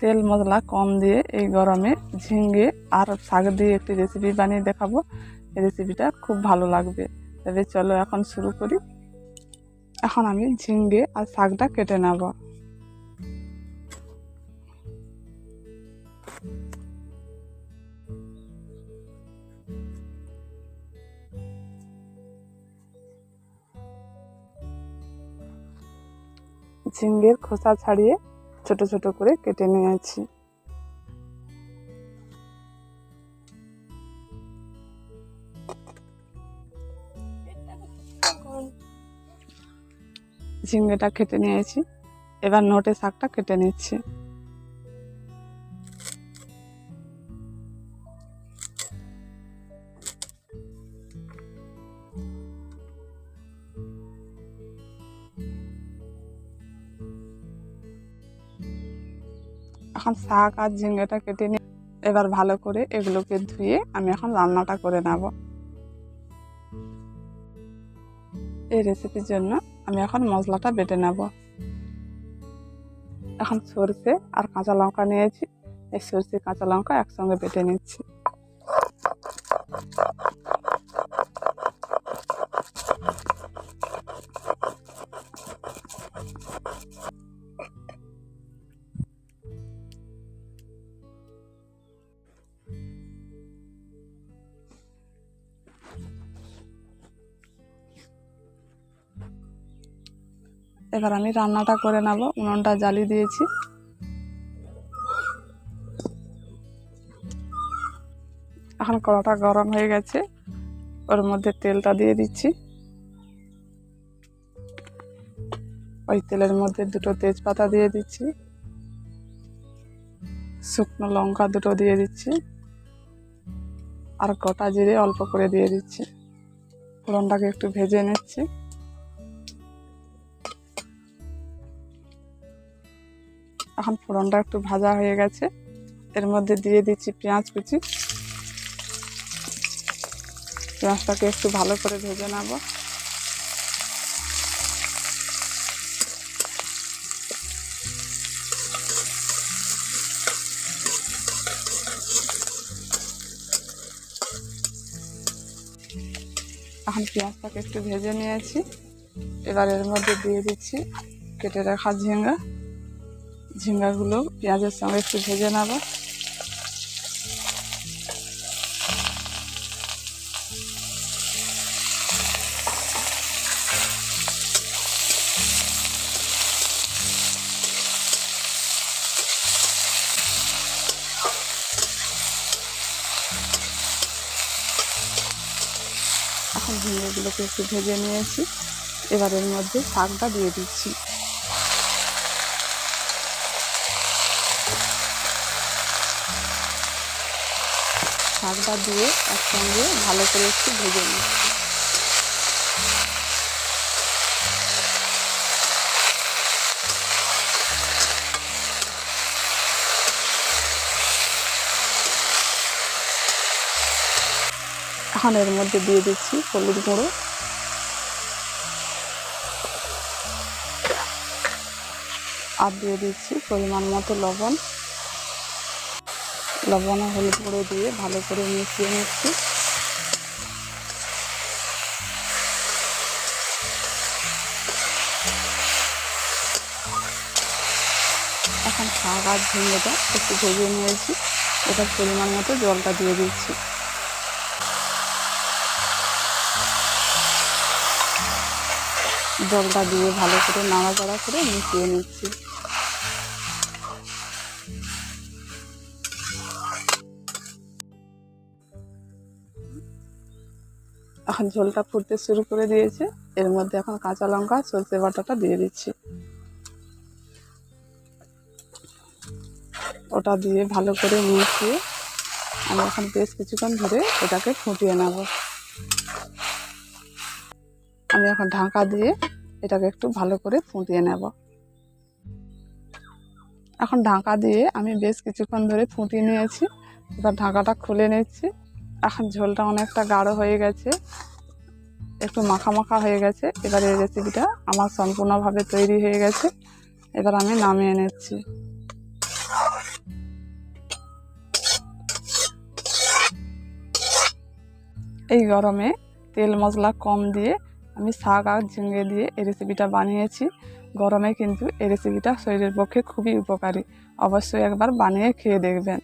তেল মশলা কম দিয়ে এই গরমে ঝিঙ্গে আর শাক দিয়ে একটি রেসিপি বানিয়ে দেখাবো। এই রেসিপিটা খুব ভালো লাগবে। তবে চলো এখন শুরু করি। এখন আমি ঝিঙ্গে আর শাকটা কেটে নেব। ঝিঙ্গের খোসা ছাড়িয়ে ছোট ছোট করে কেটে নিয়েছি। ঝিঙ্গেটা কেটে নিয়েছি। এবার নোটে শাকটা কেটে নিচ্ছি। এখন শাক আর ঝিঙ্গেটা কেটে নিয়ে এবার ভালো করে এগুলোকে ধুয়ে আমি এখন রান্নাটা করে নেব। এই রেসিপির জন্য আমি এখন মশলাটা বেটে নেব। এখন সরষে আর কাঁচা লঙ্কা নিয়েছি। এই সর্ষে কাঁচা লঙ্কা একসঙ্গে বেটে নিচ্ছি। এবার আমি রান্নাটা করে নেব। উনুনটা জ্বালিয়ে দিয়েছি। এখন কড়াটা গরম হয়ে গেছে। ওর মধ্যে তেলটা দিয়ে দিচ্ছি। ওই তেলের মধ্যে দুটো তেজপাতা দিয়ে দিচ্ছি। শুকনো লঙ্কা দুটো দিয়ে দিচ্ছি। আর গোটা জিরে অল্প করে দিয়ে দিচ্ছি। ফোড়নটাকে একটু ভেজে নিচ্ছি। এখন ফোড়নটা একটু ভাজা হয়ে গেছে। এর মধ্যে দিয়ে দিচ্ছি পেঁয়াজ কুচি। পেঁয়াজটাকে একটু ভালো করে ভেজে নেব। এখন পেঁয়াজটাকে একটু ভেজে নিয়েছি। এবার এর মধ্যে দিয়ে দিচ্ছি কেটে রাখা ঝিঙ্গা ঝিঙ্গাগুলো, পেঁয়াজের সঙ্গে একটু ভেজে নেব। এখন ঝিঙ্গাগুলোকে একটু ভেজে নিয়েছি। এবার এর মধ্যে শাকটা দিয়ে দিচ্ছি। শাকটা দিয়ে একসঙ্গে ভালো করে একটু ভেজে নিচ্ছি এখন এর মধ্যে দিয়ে দিচ্ছি হলুদ গুঁড়ো। আর দিয়ে দিচ্ছি পরিমাণ মতো লবণ। লবণ হলুদ গুঁড়ো দিয়ে ভালো করে মিশিয়ে নিচ্ছি। এখন শাক আর ঝিঙ্গেটা একটু ভেজে নিয়েছি। এটার পরিমাণ মতো জলটা দিয়ে দিচ্ছি। জলটা দিয়ে ভালো করে নাড়াচাড়া করে মিশিয়ে নিচ্ছি। এখন ঝোলটা ফুটতে শুরু করে দিয়েছে। এর মধ্যে এখন কাঁচা লঙ্কা, সর্ষে বাটাটা দিয়ে দিচ্ছি। ওটা দিয়ে ভালো করে মিশিয়ে আমি এখন বেশ কিছুক্ষণ ধরে এটাকে ফুটিয়ে নেব। আমি এখন ঢাকা দিয়ে এটাকে একটু ভালো করে ফুটিয়ে নেব। এখন ঢাকা দিয়ে আমি বেশ কিছুক্ষণ ধরে ফুটিয়ে নিয়েছি। এবার ঢাকাটা খুলে নিচ্ছি। এখন ঝোলটা অনেকটা গাঢ় হয়ে গেছে। একটু মাখা মাখা হয়ে গেছে। এবার এই রেসিপিটা আমার সম্পূর্ণভাবে তৈরি হয়ে গেছে। এবার আমি নামিয়ে নিচ্ছি। এই গরমে তেল মশলা কম দিয়ে আমি শাক আর ঝিঙে দিয়ে এই রেসিপিটা বানিয়েছি। গরমে কিন্তু এই রেসিপিটা শরীরের পক্ষে খুবই উপকারী। অবশ্যই একবার বানিয়ে খেয়ে দেখবেন।